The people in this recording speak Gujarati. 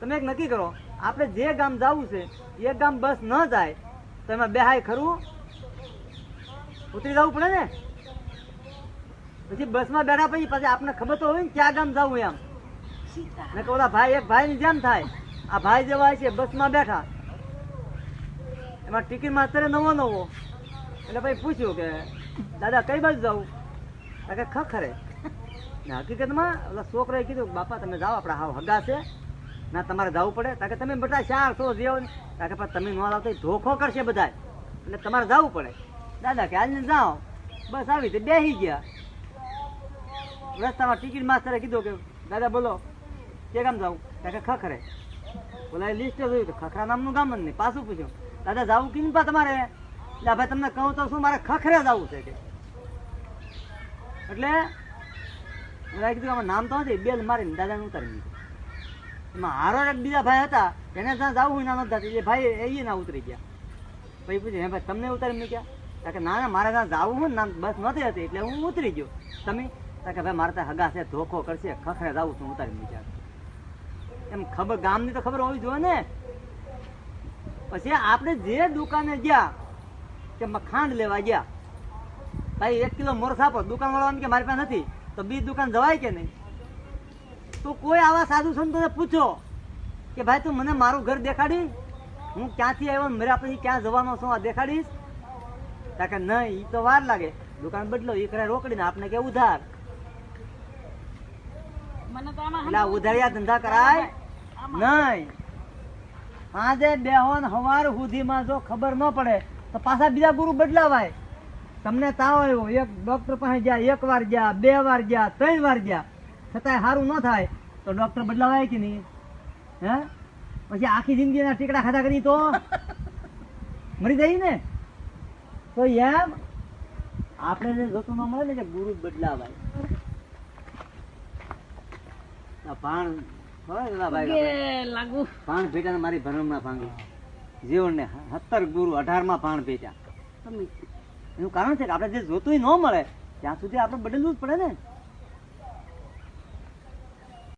તમે એક નક્કી કરો, આપણે જે ગામ જવું છે, એ ગામ બસ ન જાય, તો એમાં બેહાય ખરું? ઉતરી જવું પડે ને? પછી બસમાં બેઠા પછી પછી આપણને ખબર તો હોય ને ક્યાં ગામ જવું એમ. ને કે ભાઈ, એક ભાઈની જેમ થાય. આ ભાઈ જેવા છે બસમાં બેઠા. એમાં ટિકિટ અત્યારે નવો નવો. એટલે પછી પૂછ્યું કે, દાદા, કઈ બાજુ જવું? કે ખખરે. હકીકતમાં, ઓલા છોકરાએ કીધું બાપા, તમે જાઓ, આપણા હાવ હગા છે. ના, તમારે જવું પડે. કારણ કે તમે બધા ચાર સો જેવો ને. કારણ કે તમે ન લાવતો ધોખો કરશે બધા એટલે તમારે જવું પડે. દાદા, કે આજને જાઓ. બસ આવી રીતે બેસી ગયા. રસ્તામાં ટિકિટ માસ્તરે કીધું કે, દાદા, બોલો કે ગામ જાવું? કારણ કે ખખરે. બોલા લિસ્ટ જોયું તો ખખરા નામનું ગામ જ નહીં. પાછું પૂછ્યું, દાદા, જાવું કીધું પા તમારે? એટલે ભાઈ, તમને કહું તો શું મારે ખખરે જવું છે કે? એટલે કીધું આમાં નામ તો નથી. બેલ મારીને દાદાને ઉતારી દીધું. એમાં હારો એક બીજા ભાઈ હતા એને ત્યાં જવું હું ના નથી એટલે ભાઈ એ ના ઉતરી ગયા. પછી પૂછ્યું, હે ભાઈ, તમને ઉતારી મેં કારણ કે, ના ના, મારે ત્યાં જવું હોય ને બસ નથી હતી એટલે હું ઉતરી ગયો. તમે? કે, ભાઈ, મારે ત્યાં હગા છે, ધોખો કરશે, ખખરે જવું છું, ઉતારી મૂક્યા એમ ખબર, ગામની તો ખબર હોવી જોઈએ ને. પછી આપણે જે દુકાને ગયા કે મ- ખાંડ લેવા ગયા. ભાઈ, એક કિલો મોરસ આપો દુકાન વાળાને કે મારી પાસે નથી, તો બીજી દુકાન જવાય કે નહીં? તો કોઈ આવા સાધુ સંતોને પૂછો કે ભાઈ તું મને મારું ઘર દેખાડી હું ક્યાંથી આવ્યો? મારા પછી ક્યાં જવાનો છું? આ દેખાડીશ? કે નહીં એ તો વાર લાગે. દુકાન બદલો એ કરે રોકડીને આપને કે ઉધાર. એટલે ઉધારિયા ધંધા કરાય? નહીં. આજે બેહોન હવાર સુધીમાં જો ખબર ન પડે તો પાછા બીજા ગુરુ બદલાવાય. તમને તાવ આવ્યો. એક ડોક્ટર પાસે ગયા એક વાર ગયા બે વાર ગયા ત્રણ વાર ગયા. છતાંય સારું ન થાય તો ડોક્ટર બદલાવાય કે નહીં? હે? પછી આખી જિંદગીના ટીકડા ખાધા કરી તો? મરી જઈ ને? તો એમ આપણે જે જોતું મળે ને કે ગુરુ બદલાવાય. પાણ ભાઈ પાણ ભેટા મારી ભરમણા ભાંગી. જીવનને સત્તર ગુરુ અઢારમાં પાણ ભેટા એનું કારણ છે કે આપણે જે જોતું ન મળે ત્યાં સુધી આપણે બદલવું જ પડે ને.